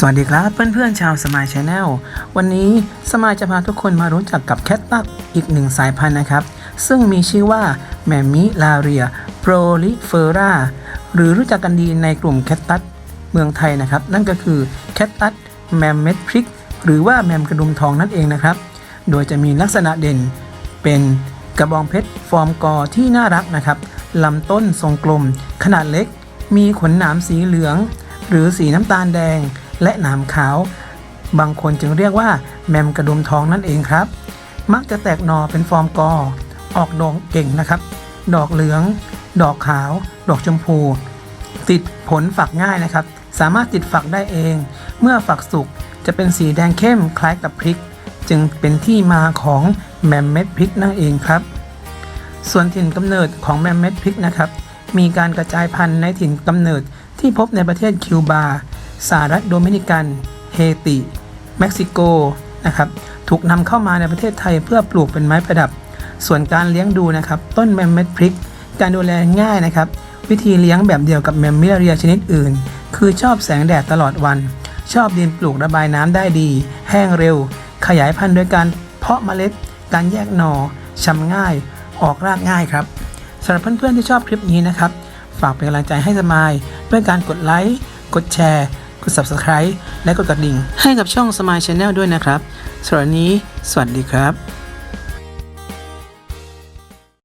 สวัสดีครับเพื่อนๆชาวสมายชาแนลวันนี้สมายจะพาทุกคนมารู้จักกับแคทตักอีกหนึ่งสายพันธุ์นะครับ ซึ่งมีชื่อว่าแมมมิลาเรียโปรลิเฟอราหรือรู้จักกันดีในกลุ่มแคทตัสเมืองไทยนะครับ นั่นก็คือแคทตัสแมมเม็ดพริก หรือว่าแมมกระดุมทองนั่นเองนะครับ โดยจะมีลักษณะเด่นเป็นกระบองเพชรฟอร์มกอที่น่ารักนะครับลำต้นทรงกลม ขนาดเล็ก มีขนหนามสีเหลือง หรือสีน้ำตาลแดง และหนามขาว บางคนจึงเรียกว่าแมมกระดุมทองนั่นเองครับ มักจะแตกหน่อเป็นฟอร์มกอ ออกดอกเก่งนะครับ ดอกเหลือง ดอกขาว ดอกชมพู ติดผลฝักง่ายนะครับ สามารถติดฝักได้เอง เมื่อฝักสุกจะเป็นสีแดงเข้มคล้ายกับพริก จึงเป็นที่มาของแมมเม็ดพริกนั่นเองครับ ส่วนถิ่นกำเนิดของแมมเม็ดพริกนะครับ มีการกระจายพันธุ์ในถิ่นกำเนิดที่พบในประเทศคิวบา สหรัฐโดมินิกัน เฮติ เม็กซิโกนะครับถูกนำเข้ามาในประเทศไทยเพื่อปลูกเป็นไม้ประดับ ส่วนการเลี้ยงดูนะครับ ต้นแมมเม็ดพริก การดูแลง่ายนะครับ วิธีเลี้ยงแบบเดียวกับแมมมียเรียชนิดอื่น คือชอบแสงแดดตลอดวัน ชอบดินปลูกระบายน้ำได้ดี แห้งเร็ว ขยายพันธุ์โดยการเพาะเมล็ด การแยกหน่อชำง่าย ออกรากง่ายครับสำหรับเพื่อนๆที่ชอบคลิปนี้นะครับ ฝากเป็นกำลังใจให้สมายด้วยการกดไลค์ กดแชร์ กด Subscribe และกดกระดิ่งให้กับช่อง Smile Channel ด้วยนะครับสำหรับนี้ สวัสดีครับ